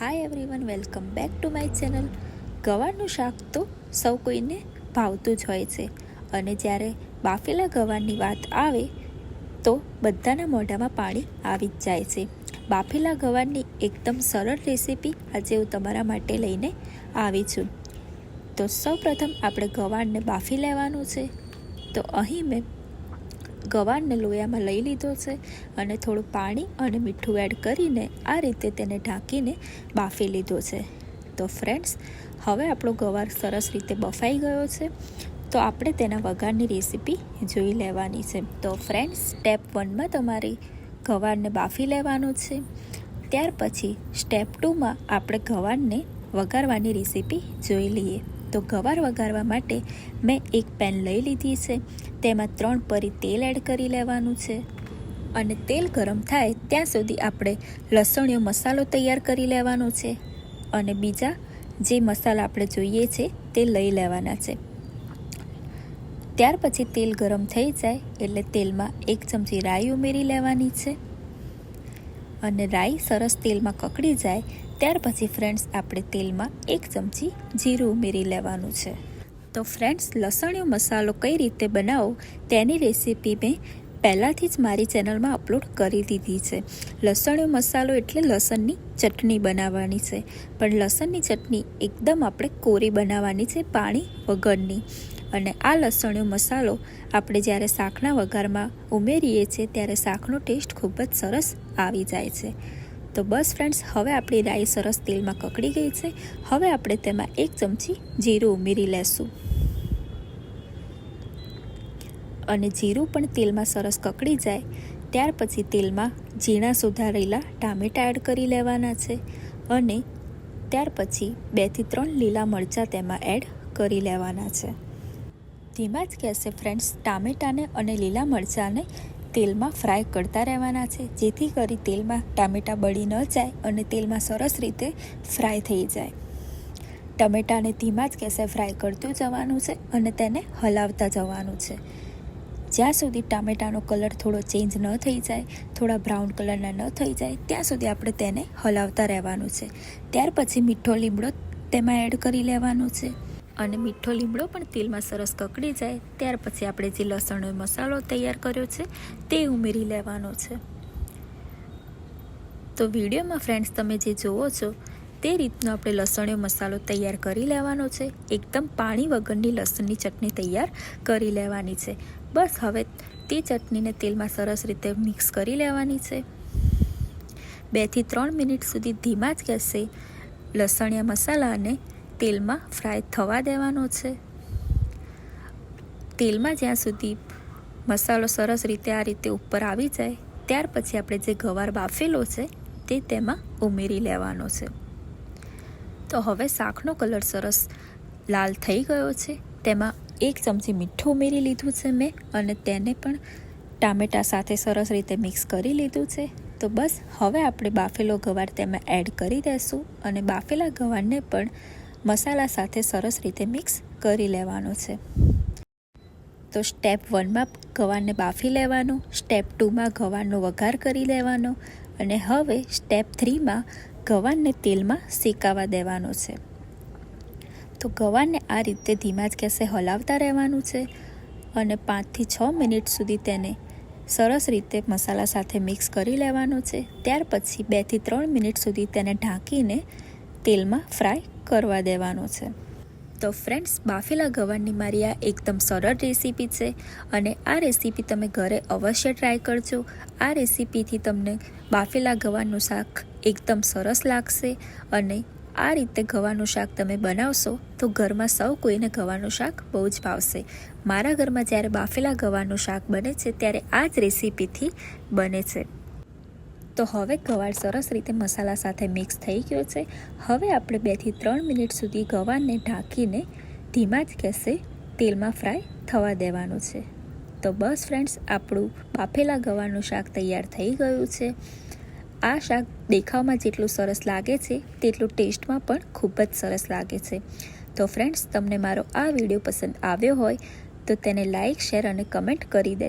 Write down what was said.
Hi everyone welcome back to my channel ગવારનું શાક તો સૌ કોઈને ભાવતું જ હોય છે. અને જ્યારે બાફેલા ગવારની વાત આવે, તો બધાના મોઢામાં પાણી આવી જ જાય છે. બાફેલા ગવારની એકદમ સરળ રેસીપી આજે હું તમારા માટે લઈને આવી છું. તો સૌપ્રથમ આપણે ગવારને બાફી લેવાનું છે. તો અહીં મેં ગવારને લોયામાં લઈ લીધો છે અને થોડું પાણી અને મીઠું એડ કરીને આ રીતે તેને ઢાંકીને બાફી લીધો છે. તો ફ્રેન્ડ્સ, હવે આપણો ગવાર સરસ રીતે બફાઈ ગયો છે. તો આપણે તેના વઘારની રેસીપી જોઈ લેવાની છે. તો ફ્રેન્ડ્સ, સ્ટેપ વનમાં તમારી ગવારને બાફી લેવાનું છે. ત્યાર પછી સ્ટેપ ટુમાં આપણે ગવારને વઘારવાની રેસીપી જોઈ લઈએ. તો ગવાર વઘારવા માટે મેં એક પેન લઈ લીધી છે. તેમાં ત્રણ પરી તેલ એડ કરી લેવાનું છે. અને તેલ ગરમ થાય ત્યાં સુધી આપણે લસણીયો મસાલો તૈયાર કરી લેવાનો છે. અને બીજા જે મસાલા આપણે જોઈએ છે તે લઈ લેવાના છે. ત્યાર પછી તેલ ગરમ થઈ જાય એટલે તેલમાં એક ચમચી રાઈ ઉમેરી લેવાની છે. અને રાઈ સરસ તેલમાં કકડી જાય ત્યાર પછી ફ્રેન્ડ્સ આપણે તેલમાં એક ચમચી જીરું ઉમેરી લેવાનું છે. તો ફ્રેન્ડ્સ લસણિયો મસાલો કઈ રીતે બનાવો તેની રેસીપી મેં પહેલાંથી જ મારી ચેનલમાં અપલોડ કરી દીધી છે. લસણિયો મસાલો એટલે લસણની ચટણી બનાવવાની છે. પણ લસણની ચટણી એકદમ આપણે કોરી બનાવવાની છે પાણી વગરની. અને આ લસણિયો મસાલો આપણે જ્યારે શાકના વઘારમાં ઉમેરીએ છીએ ત્યારે શાકનો ટેસ્ટ ખૂબ જ સરસ આવી જાય છે. તો બસ ફ્રેન્ડ્સ, હવે આપણી રાઈ સરસ તેલમાં કકડી ગઈ છે. હવે આપણે તેમાં એક ચમચી જીરું ઉમેરી લેશું. અને જીરું પણ તેલમાં સરસ કકડી જાય, ત્યાર પછી તેલમાં ઝીણા સુધારેલા ટામેટાં એડ કરી લેવાના છે. અને ત્યાર પછી બેથી ત્રણ લીલા મરચાં તેમાં એડ કરી લેવાના છે. ધીમા જ કહેશે ફ્રેન્ડ્સ, ટામેટાને અને લીલા મરચાંને તેલમાં ફ્રાય કરતા રહેવાના છે. જેથી કરી તેલમાં ટામેટાં બળી ન જાય અને તેલમાં સરસ રીતે ફ્રાય થઈ જાય. ટમેટાને ધીમા જ કહેશે ફ્રાય કરતું જવાનું છે અને તેને હલાવતા જવાનું છે. જ્યાં સુધી ટામેટાનો કલર થોડો ચેન્જ ન થઈ જાય, થોડા બ્રાઉન કલરના ન થઈ જાય, ત્યાં સુધી આપણે તેને હલાવતા રહેવાનું છે. ત્યાર પછી મીઠો લીમડો તેમાં એડ કરી લેવાનો છે. અને મીઠો લીમડો પણ તેલમાં સરસ કકડી જાય, ત્યાર પછી આપણે જે લસણનો મસાલો તૈયાર કર્યો છે, તે ઉમેરી લેવાનો છે. તો વિડીયોમાં ફ્રેન્ડ્સ તમે જે જુઓ છો, તે રીતનો આપણે લસણીયો મસાલો તૈયાર કરી લેવાનો છે. એકદમ પાણી વગરની લસણની ચટણી તૈયાર કરી લેવાની છે. બસ હવે તે ચટણીને તેલમાં સરસ રીતે મિક્સ કરી લેવાની છે. બેથી ત્રણ મિનિટ સુધી ધીમા જ ગેસે લસણિયા મસાલાને તેલમાં ફ્રાય થવા દેવાનો છે. તેલમાં જ્યાં સુધી મસાલો સરસ રીતે આ રીતે ઉપર આવી જાય, ત્યાર પછી આપણે જે ગવાર બાફેલો છે, તે તેમાં ઉમેરી લેવાનો છે. તો હવે શાકનો કલર સરસ લાલ થઈ ગયો છે. તેમાં એક ચમચી મીઠું ઉમેરી લીધું છે મેં અને તેને પણ ટામેટા સાથે સરસ રીતે મિક્સ કરી લીધું છે. તો બસ, હવે આપણે બાફેલો ગવાર તેમાં એડ કરી દઈશું અને બાફેલા ગવારને પણ મસાલા સાથે સરસ રીતે મિક્સ કરી લેવાનો છે. તો સ્ટેપ વનમાં ગવારને બાફી લેવાનો સ્ટેપ ટુમાં ગવારનો વઘાર કરી લેવાનો અને હવે સ્ટેપ થ્રીમાં ગવારને તેલમાં શેકાવા દેવાનો છે. તો ગવારને આ રીતે ધીમા જ ગેસે હલાવતા રહેવાનું છે અને પાંચથી છ મિનિટ સુધી તેને સરસ રીતે મસાલા સાથે મિક્સ કરી લેવાનો છે. ત્યાર પછી બેથી ત્રણ મિનિટ સુધી તેને ઢાંકીને તેલમાં ફ્રાય કરવા દેવાનો છે. તો ફ્રેન્ડ્સ, બાફેલા ગવારની મારી આ એકદમ સરળ રેસીપી છે અને આ રેસીપી તમે ઘરે અવશ્ય ટ્રાય કરજો. આ રેસીપીથી તમને બાફેલા ગવાનું શાક એકદમ સરસ લાગશે અને આ રીતે ગવાનું શાક તમે બનાવશો તો ઘરમાં સૌ કોઈને ગવાનું શાક બહુ જ ભાવશે. મારા ઘરમાં જ્યારે બાફેલા ગવાનું શાક બને છે ત્યારે આ જ રેસીપીથી બને છે. તો હવે ગવાર સરસ રીતે મસાલા સાથે મિક્સ થઈ ગયો છે. હવે આપણે બેથી ત્રણ મિનિટ સુધી ગવારને ઢાંકીને ધીમા જ ગેસે તેલમાં ફ્રાય થવા દેવાનું છે. તો બસ ફ્રેન્ડ્સ આપણું બાફેલા ગવારનું શાક તૈયાર થઈ ગયું છે. આ શાક દેખાવમાં જેટલું સરસ લાગે છે, તેટલું ટેસ્ટમાં પણ ખૂબ જ સરસ લાગે છે. તો ફ્રેન્ડ્સ તમને મારો આ વીડિયો પસંદ આવ્યો હોય, તો તેને લાઇક શેર અને કમેન્ટ કરી દે